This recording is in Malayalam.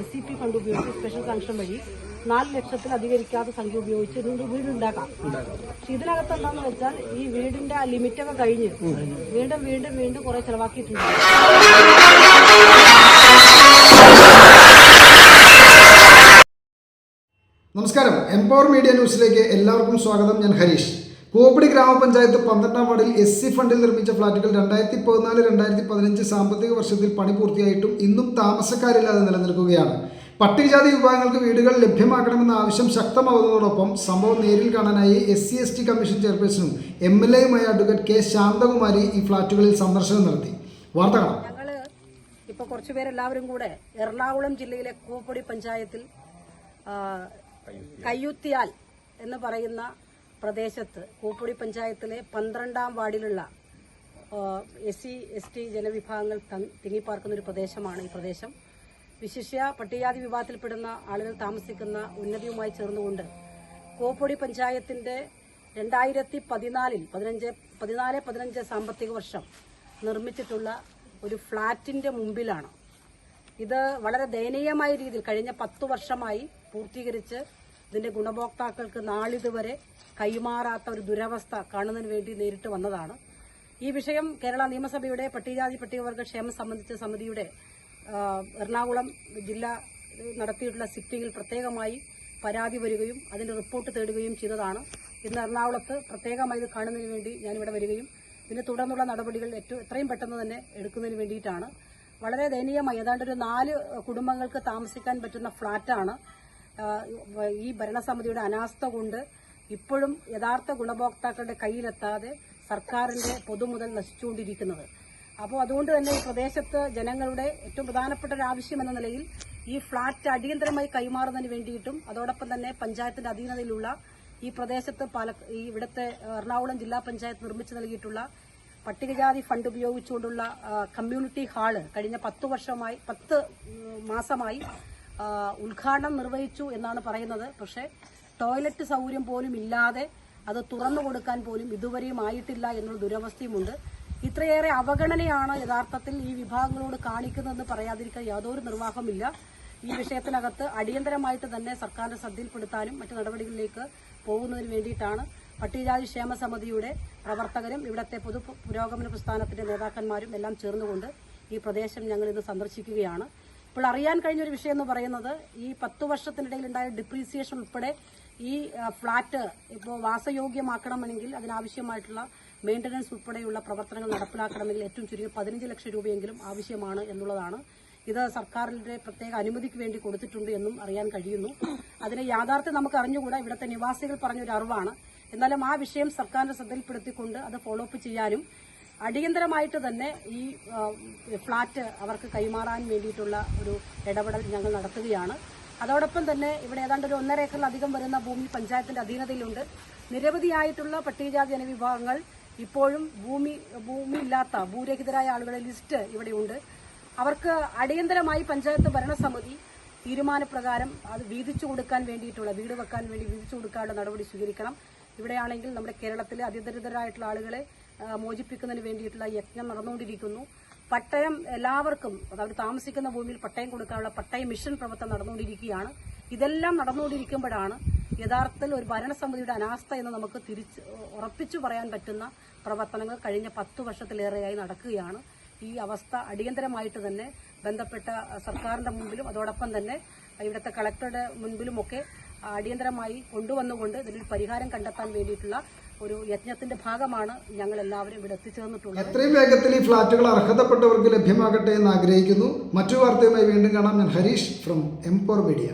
എസ് സി പി ഫണ്ട് ഉപയോഗിച്ച് സ്പെഷ്യൽ സാങ്ഷൻ വഴി നാല് ലക്ഷത്തിൽ അധികരിക്കാത്ത സംഖ്യ ഉപയോഗിച്ച് ഒരു വീട് ഉണ്ടാക്കാം പക്ഷെ ഇതിനകത്ത് എന്താന്ന് വെച്ചാൽ ഈ വീടിന്റെ ആ ലിമിറ്റൊക്കെ കഴിഞ്ഞ് വീണ്ടും വീണ്ടും വീണ്ടും കുറെ ചെലവാക്കിയിട്ടുണ്ട്. നമസ്കാരം. എംപവർ മീഡിയ ന്യൂസിലേക്ക് എല്ലാവർക്കും സ്വാഗതം. ഞാൻ ഹരീഷ്. കൂവപ്പടി ഗ്രാമപഞ്ചായത്ത് പന്ത്രണ്ടാം വാർഡിൽ എസ് സി ഫണ്ടിൽ നിർമ്മിച്ച ഫ്ളാറ്റുകൾ രണ്ടായിരത്തി പതിനാല് രണ്ടായിരത്തി പതിനഞ്ച് സാമ്പത്തിക വർഷത്തിൽ പണി പൂർത്തിയായിട്ടും ഇന്നും താമസക്കാരില്ലാതെ നിലനിൽക്കുകയാണ്. പട്ടികജാതി വിഭാഗങ്ങൾക്ക് വീടുകൾ ലഭ്യമാക്കണമെന്ന ആവശ്യം ശക്തമാവുന്നതോടൊപ്പം സംഭവം നേരിൽ കാണാനായി S C S T commission ചെയർപേഴ്സണും M L എയുമായ അഡ്വക്കേറ്റ് കെ ശാന്തകുമാരി ഈ ഫ്ളാറ്റുകളിൽ സന്ദർശനം നടത്തി. വാർത്തകൾ കാണാം. ഇപ്പോൾ ഇപ്പൊ കുറച്ചുപേരെല്ലാവരും കൂടെ എറണാകുളം ജില്ലയിലെ കൂപ്പടി പഞ്ചായത്തിൽ കയ്യുത്തിയാൽ എന്ന് പറയുന്ന പ്രദേശത്ത് കൂപ്പുടി പഞ്ചായത്തിലെ പന്ത്രണ്ടാം വാർഡിലുള്ള എസ് സി എസ് ടി ജനവിഭാഗങ്ങൾ തങ്- തിങ്ങിപ്പാർക്കുന്ന ഒരു പ്രദേശമാണ് ഈ പ്രദേശം. വിശിഷ്യ പട്ടികജാതി വിഭാഗത്തിൽപ്പെടുന്ന ആളുകൾ താമസിക്കുന്ന ഉന്നതിയുമായി ചേർന്നുകൊണ്ട് കോപ്പൊടി പഞ്ചായത്തിന്റെ രണ്ടായിരത്തി പതിനാലിൽ പതിനഞ്ച് പതിനാല് പതിനഞ്ച് സാമ്പത്തിക വർഷം നിർമ്മിച്ചിട്ടുള്ള ഒരു ഫ്ളാറ്റിന്റെ മുമ്പിലാണ്. ഇത് വളരെ ദയനീയമായ രീതിയിൽ കഴിഞ്ഞ പത്തു വർഷമായി പൂർത്തീകരിച്ച് ഇതിന്റെ ഗുണഭോക്താക്കൾക്ക് നാളിതുവരെ കൈമാറാത്ത ഒരു ദുരവസ്ഥ കാണുന്നതിന് വേണ്ടി നേരിട്ട് വന്നതാണ്. ഈ വിഷയം കേരള നിയമസഭയുടെ പട്ടികജാതി പട്ടികവർഗ ക്ഷേമം സംബന്ധിച്ച സമിതിയുടെ എറണാകുളം ജില്ല നടത്തിയിട്ടുള്ള സിറ്റിംഗിൽ പ്രത്യേകമായി പരാതി വരികയും അതിന്റെ റിപ്പോർട്ട് തേടുകയും ചെയ്തതാണ്. ഇന്ന് എറണാകുളത്ത് പ്രത്യേകമായി ഇത് കാണുന്നതിന് വേണ്ടി ഞാനിവിടെ വരികയും ഇതിനെ തുടർന്നുള്ള നടപടികൾ ഏറ്റവും എത്രയും പെട്ടെന്ന് തന്നെ എടുക്കുന്നതിന് വേണ്ടിയിട്ടാണ്. വളരെ ദയനീയമായി ഏതാണ്ട് ഒരു നാല് കുടുംബങ്ങൾക്ക് താമസിക്കാൻ പറ്റുന്ന ഫ്ളാറ്റാണ്. ഈ ഭരണസമിതിയുടെ അനാസ്ഥ കൊണ്ട് ഇപ്പോഴും യഥാർത്ഥ ഗുണഭോക്താക്കളുടെ കയ്യിലെത്താതെ സർക്കാരിന്റെ പൊതുമുതൽ നശിച്ചുകൊണ്ടിരിക്കുന്നത്. അപ്പോൾ അതുകൊണ്ട് തന്നെ ഈ പ്രദേശത്ത് ജനങ്ങളുടെ ഏറ്റവും പ്രധാനപ്പെട്ട ഒരു ആവശ്യം എന്ന നിലയിൽ ഈ ഫ്ളാറ്റ് അടിയന്തരമായി കൈമാറുന്നതിന് വേണ്ടിയിട്ടും അതോടൊപ്പം തന്നെ പഞ്ചായത്തിന്റെ അധീനതയിലുള്ള ഈ പ്രദേശത്ത് പാല ഈ ഇവിടുത്തെ എറണാകുളം ജില്ലാ പഞ്ചായത്ത് നിർമ്മിച്ചു നൽകിയിട്ടുള്ള പട്ടികജാതി ഫണ്ട് ഉപയോഗിച്ചുകൊണ്ടുള്ള കമ്മ്യൂണിറ്റി ഹാൾ കഴിഞ്ഞ പത്ത് വർഷമായി പത്ത് മാസമായി ഉദ്ഘാടനം നിർവഹിച്ചു എന്നാണ് പറയുന്നത്. പക്ഷേ ടോയ്ലറ്റ് സൗകര്യം പോലും ഇല്ലാതെ അത് തുറന്നു കൊടുക്കാൻ പോലും ഇതുവരെയും ആയിട്ടില്ല എന്നുള്ള ദുരവസ്ഥയുമുണ്ട്. ഇത്രയേറെ അവഗണനയാണ് യഥാർത്ഥത്തിൽ ഈ വിഭാഗങ്ങളോട് കാണിക്കുന്നതെന്ന് പറയാതിരിക്കാൻ യാതൊരു നിർവാഹമില്ല ഈ വിഷയത്തിനകത്ത് അടിയന്തരമായിട്ട് തന്നെ സർക്കാരിന്റെ ശ്രദ്ധയിൽപ്പെടുത്താനും മറ്റു നടപടികളിലേക്ക് പോകുന്നതിന് വേണ്ടിയിട്ടാണ് പട്ടികജാതി ക്ഷേമ സമിതിയുടെ പ്രവർത്തകരും ഇവിടത്തെ പൊതു പുരോഗമന പ്രസ്ഥാനത്തിന്റെ നേതാക്കന്മാരും എല്ലാം ചേർന്നുകൊണ്ട് ഈ പ്രദേശം ഞങ്ങൾ ഇന്ന് സന്ദർശിക്കുകയാണ്. ഇപ്പോൾ അറിയാൻ കഴിഞ്ഞ ഒരു വിഷയം എന്ന് പറയുന്നത് ഈ പത്ത് വർഷത്തിനിടയിൽ ഉണ്ടായ ഡിപ്രീസിയേഷൻ ഉൾപ്പെടെ ഈ ഫ്ളാറ്റ് ഇപ്പോൾ വാസയോഗ്യമാക്കണമെങ്കിൽ അതിനാവശ്യമായിട്ടുള്ള മെയിന്റനൻസ് ഉൾപ്പെടെയുള്ള പ്രവർത്തനങ്ങൾ നടപ്പിലാക്കണമെങ്കിൽ ഏറ്റവും ചുരുങ്ങി പതിനഞ്ച് ലക്ഷം രൂപയെങ്കിലും ആവശ്യമാണ് എന്നുള്ളതാണ്. ഇത് സർക്കാരിന്റെ പ്രത്യേക അനുമതിക്ക് വേണ്ടി കൊടുത്തിട്ടുണ്ട് എന്നും അറിയാൻ കഴിയുന്നു. അതിനെ യാഥാർത്ഥ്യം നമുക്ക് അറിഞ്ഞുകൂടാ ഇവിടുത്തെ നിവാസികൾ പറഞ്ഞൊരു അറിവാണ് എന്നാലും ആ വിഷയം സർക്കാരിന്റെ ശ്രദ്ധയിൽപ്പെടുത്തിക്കൊണ്ട് അത് ഫോളോ അപ്പ് ചെയ്യാനും അടിയന്തരമായിട്ട് തന്നെ ഈ ഫ്ളാറ്റ് അവർക്ക് കൈമാറാൻ വേണ്ടിയിട്ടുള്ള ഒരു ഇടപെടൽ ഞങ്ങൾ നടത്തുകയാണ്. അതോടൊപ്പം തന്നെ ഇവിടെ ഏതാണ്ട് ഒരു ഒന്നര ഏക്കറിലധികം വരുന്ന ഭൂമി പഞ്ചായത്തിന്റെ അധീനതയിലുണ്ട്. നിരവധിയായിട്ടുള്ള പട്ടികജാതി ജനവിഭാഗങ്ങൾ ഇപ്പോഴും ഭൂമി ഭൂമി ഇല്ലാത്ത ഭൂരഹിതരായ ആളുകളുടെ ലിസ്റ്റ് ഇവിടെയുണ്ട് അവർക്ക് അടിയന്തരമായി പഞ്ചായത്ത് ഭരണസമിതി തീരുമാനപ്രകാരം അത് വീതിച്ചു കൊടുക്കാൻ വേണ്ടിയിട്ടുള്ള വീട് വെക്കാൻ വേണ്ടി വീതിച്ചു കൊടുക്കാനുള്ള നടപടി സ്വീകരിക്കണം. ഇവിടെയാണെങ്കിൽ നമ്മുടെ കേരളത്തിലെ അതിദരിദ്രരായിട്ടുള്ള ആളുകളെ മോചിപ്പിക്കുന്നതിന് വേണ്ടിയിട്ടുള്ള യജ്ഞം നടന്നുകൊണ്ടിരിക്കുന്നു. പട്ടയം എല്ലാവർക്കും അതായത് താമസിക്കുന്ന ഭൂമിയിൽ പട്ടയം കൊടുക്കാനുള്ള പട്ടയ മിഷൻ പ്രവർത്തനം നടന്നുകൊണ്ടിരിക്കുകയാണ്. ഇതെല്ലാം നടന്നുകൊണ്ടിരിക്കുമ്പോഴാണ് യഥാർത്ഥത്തിൽ ഒരു ഭരണസമിതിയുടെ അനാസ്ഥ എന്ന് നമുക്ക് തിരിച്ച് ഉറപ്പിച്ചു പറയാൻ പറ്റുന്ന പ്രവർത്തനങ്ങൾ കഴിഞ്ഞ പത്തു വർഷത്തിലേറെയായി നടക്കുകയാണ്. ഈ അവസ്ഥ അടിയന്തരമായിട്ട് തന്നെ ബന്ധപ്പെട്ട സർക്കാരിന്റെ മുമ്പിലും അതോടൊപ്പം തന്നെ ഇവിടുത്തെ കളക്ടറുടെ മുൻപിലുമൊക്കെ അടിയന്തരമായി കൊണ്ടുവന്നുകൊണ്ട് ഇതിനൊരു പരിഹാരം കണ്ടെത്താൻ വേണ്ടിയിട്ടുള്ള ഒരു യജ്ഞത്തിന്റെ ഭാഗമാണ് ഞങ്ങൾ എല്ലാവരും ഇവിടെ എത്തിച്ചേർന്നിട്ടുള്ളത്. എത്രയും വേഗത്തിൽ ഈ ഫ്ലാറ്റുകൾ അർഹതപ്പെട്ടവർക്ക് ലഭ്യമാകട്ടെ എന്ന് ആഗ്രഹിക്കുന്നു. മറ്റു വാർത്തയുമായി വീണ്ടും കാണാം. ഞാൻ ഹരീഷ് ഫ്രം എംപോർ മീഡിയ